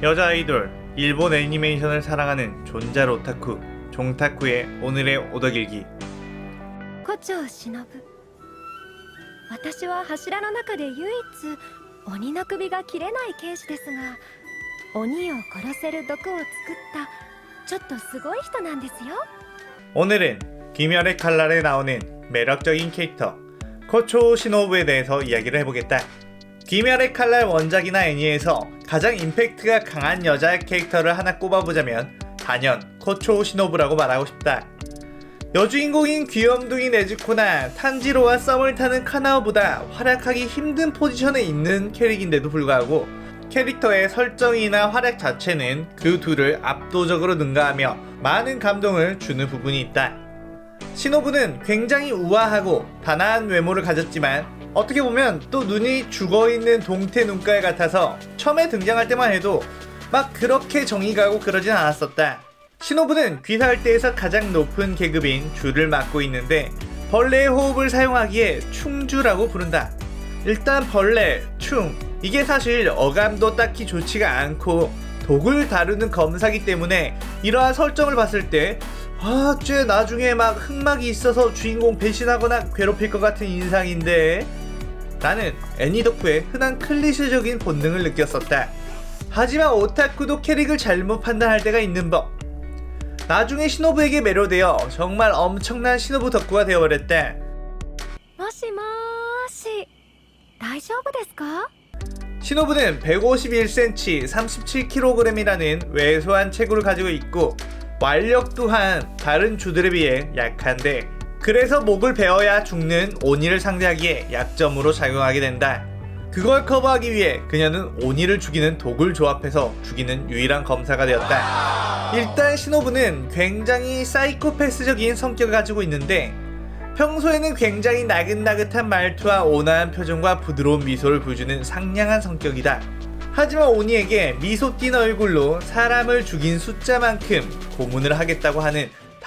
여자 아이돌, 일본 애니메이션을 사랑하는 존잘 오타쿠, 종타쿠의 오늘의 오더길기. 胡蝶忍私は柱の中で唯一鬼の首が切れない刑事ですが鬼を殺せる毒を作ったちょっとすごい人なんですよ 오늘은 귀멸의 칼날에 나오는 매력적인 캐릭터 코초 시노부에 대해서 이야기를 해보겠다. 귀멸의 칼날 원작이나 애니에서 가장 임팩트가 강한 여자 캐릭터를 하나 꼽아보자면 단연 코초 시노부라고 말하고 싶다. 여주인공인 귀염둥이 네즈코나 탄지로와 썸을 타는 카나오보다 활약하기 힘든 포지션에 있는 캐릭인데도 불구하고 캐릭터의 설정이나 활약 자체는 그 둘을 압도적으로 능가하며 많은 감동을 주는 부분이 있다. 신호부는 굉장히 우아하고 단아한 외모를 가졌지만 어떻게 보면 또 눈이 죽어있는 동태 눈깔 같아서 처음에 등장할 때만 해도 막 그렇게 정이 가고 그러진 않았었다. 신호부는 귀사할때에서 가장 높은 계급인 주를 맡고 있는데 벌레의 호흡을 사용하기에 충주라고 부른다. 일단 벌레, 충 이게 사실 어감도 딱히 좋지가 않고 독을 다루는 검사기 때문에 이러한 설정을 봤을 때 아, 쟤 나중에 막 흑막이 있어서 주인공 배신하거나 괴롭힐 것 같은 인상인데 나는 애니덕후의 흔한 클리셰적인 본능을 느꼈었다. 하지만 오타쿠도 캐릭을 잘못 판단할 때가 있는 법. 나중에 신호부에게 매료되어 정말 엄청난 신호부 덕후가 되어버렸다. もしもーし大丈夫ですか 신호부는 151cm, 37kg이라는 왜소한 체구를 가지고 있고 완력 또한 다른 주들에 비해 약한데 그래서 목을 베어야 죽는 오니를 상대하기에 약점으로 작용하게 된다. 그걸 커버하기 위해 그녀는 오니를 죽이는 독을 조합해서 죽이는 유일한 검사가 되었다. 일단 신호부는 굉장히 사이코패스적인 성격을 가지고 있는데 평소에는 굉장히 나긋나긋한 말투와 온화한 표정과 부드러운 미소를 보여주는 상냥한 성격이다. 하지만 오니에게 미소 띤 얼굴로 사람을 죽인 숫자만큼 고문을 하겠다고 하는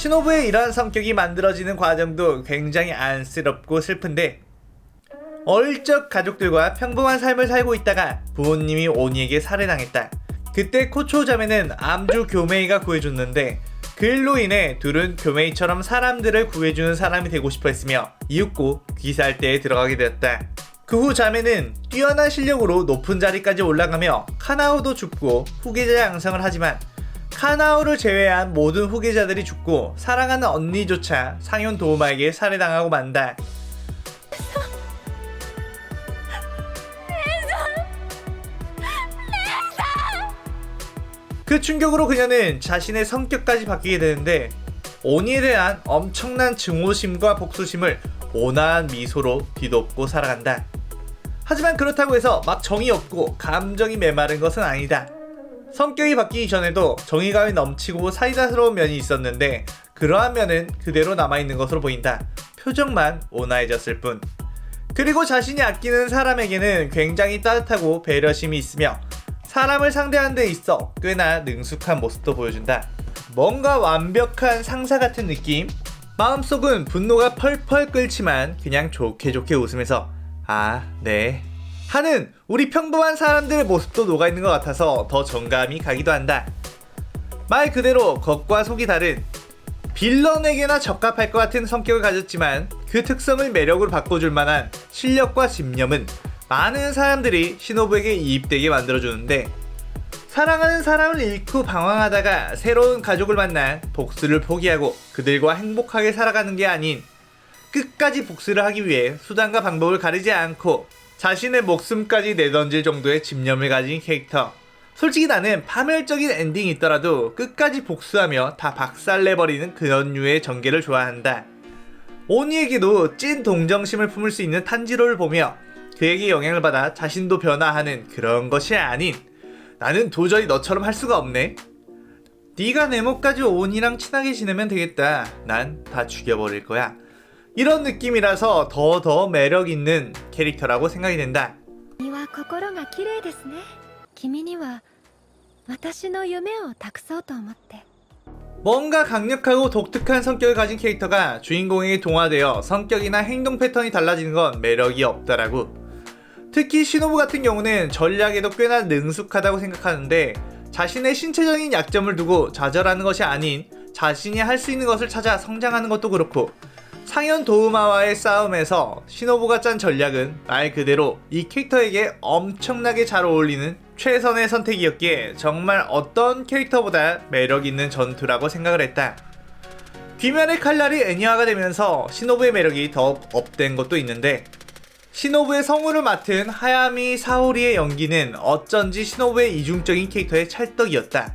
신호부의 이러한 성격이 만들어지는 과정도 굉장히 안쓰럽고 슬픈데 어릴 적 가족들과 평범한 삶을 살고 있다가 부모님이 오니에게 살해당했다. 그때 코초 자매는 암주 교메이가 구해줬는데 그 일로 인해 둘은 교메이처럼 사람들을 구해주는 사람이 되고 싶어 했으며 이윽고 귀사할때에 들어가게 되었다. 그 후 자매는 뛰어난 실력으로 높은 자리까지 올라가며 카나오도 죽고 후계자 양성을 하지만 카나오를 제외한 모든 후계자들이 죽고 사랑하는 언니조차 상현 도우마에게 살해당하고 만다. 그 충격으로 그녀는 자신의 성격까지 바뀌게 되는데 오니에 대한 엄청난 증오심과 복수심을 온화한 미소로 뒤덮고 살아간다. 하지만 그렇다고 해서 막 정이 없고 감정이 메마른 것은 아니다. 성격이 바뀌기 전에도 정의감이 넘치고 사이다스러운 면이 있었는데 그러한 면은 그대로 남아있는 것으로 보인다. 표정만 온화해졌을 뿐. 그리고 자신이 아끼는 사람에게는 굉장히 따뜻하고 배려심이 있으며 사람을 상대하는 데 있어 꽤나 능숙한 모습도 보여준다. 뭔가 완벽한 상사 같은 느낌? 마음속은 분노가 펄펄 끓지만 그냥 좋게 좋게 웃으면서 아, 네. 하는 우리 평범한 사람들의 모습도 녹아있는 것 같아서 더 정감이 가기도 한다. 말 그대로 겉과 속이 다른 빌런에게나 적합할 것 같은 성격을 가졌지만 그 특성을 매력으로 바꿔줄 만한 실력과 집념은 많은 사람들이 신호부에게 이입되게 만들어주는데 사랑하는 사람을 잃고 방황하다가 새로운 가족을 만나 복수를 포기하고 그들과 행복하게 살아가는 게 아닌 끝까지 복수를 하기 위해 수단과 방법을 가리지 않고 자신의 목숨까지 내던질 정도의 집념을 가진 캐릭터. 솔직히 나는 파멸적인 엔딩이 있더라도 끝까지 복수하며 다 박살내버리는 그런 류의 전개를 좋아한다. 오니에게도 찐 동정심을 품을 수 있는 탄지로를 보며 그에게 영향을 받아 자신도 변화하는 그런 것이 아닌 나는 도저히 너처럼 할 수가 없네. 네가 네모까지 온이랑 친하게 지내면 되겠다. 난 다 죽여버릴 거야. 이런 느낌이라서 더 더 매력 있는 캐릭터라고 생각이 된다. 君は心が綺麗ですね君には私の夢を託そうと思って 뭔가 강력하고 독특한 성격을 가진 캐릭터가 주인공에게 동화되어 성격이나 행동 패턴이 달라지는 건 매력이 없다라고. 특히 시노부 같은 경우는 전략에도 꽤나 능숙하다고 생각하는데 자신의 신체적인 약점을 두고 좌절하는 것이 아닌 자신이 할 수 있는 것을 찾아 성장하는 것도 그렇고 상현 도우마와의 싸움에서 시노부가 짠 전략은 말 그대로 이 캐릭터에게 엄청나게 잘 어울리는 최선의 선택이었기에 정말 어떤 캐릭터보다 매력 있는 전투라고 생각을 했다. 귀멸의 칼날이 애니화가 되면서 시노부의 매력이 더욱 업된 것도 있는데 시노부의 성우를 맡은 하야미 사오리의 연기는 어쩐지 시노부의 이중적인 캐릭터의 찰떡이었다.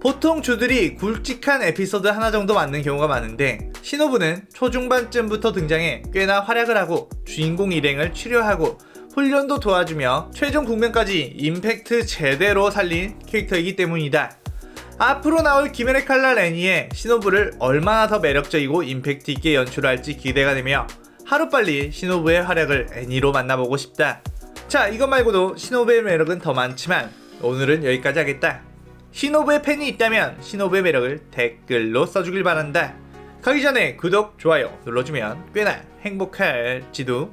보통 주들이 굵직한 에피소드 하나 정도 맡는 경우가 많은데 시노부는 초중반쯤부터 등장해 꽤나 활약을 하고 주인공 일행을 치료하고 훈련도 도와주며 최종 국면까지 임팩트 제대로 살린 캐릭터이기 때문이다. 앞으로 나올 칼날 애니에 시노부를 얼마나 더 매력적이고 임팩트 있게 연출할지 기대가 되며 하루빨리 시노부의 활약을 애니로 만나보고 싶다. 자, 이것 말고도 시노부의 매력은 더 많지만 오늘은 여기까지 하겠다. 시노부의 팬이 있다면 시노부의 매력을 댓글로 써주길 바란다. 가기 전에 구독, 좋아요 눌러주면 꽤나 행복할지도